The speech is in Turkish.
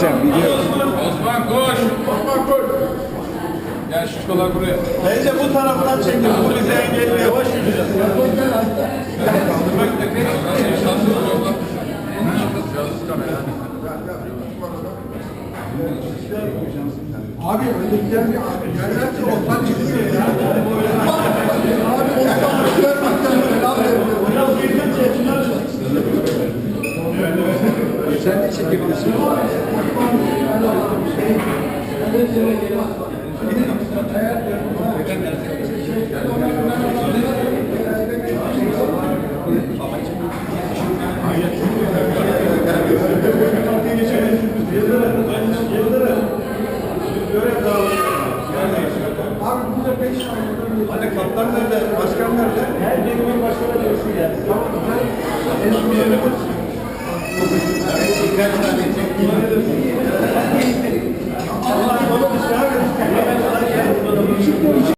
çekeceğim video. Osman koş. Osman koş. Gel şişkolar buraya. Bence bu taraftan çekin. Bu bizi engelliyor. Yavaş yürüyeceğiz. Abi öndekiler bir abi. Yerler ki Osman çıksın ya. Çekebilirsin. Abi burada beş tane. Hani kaptan nerede? Başkan nerede? Her birimin başkanı birisi geldi. Tamam. verdadeiramente.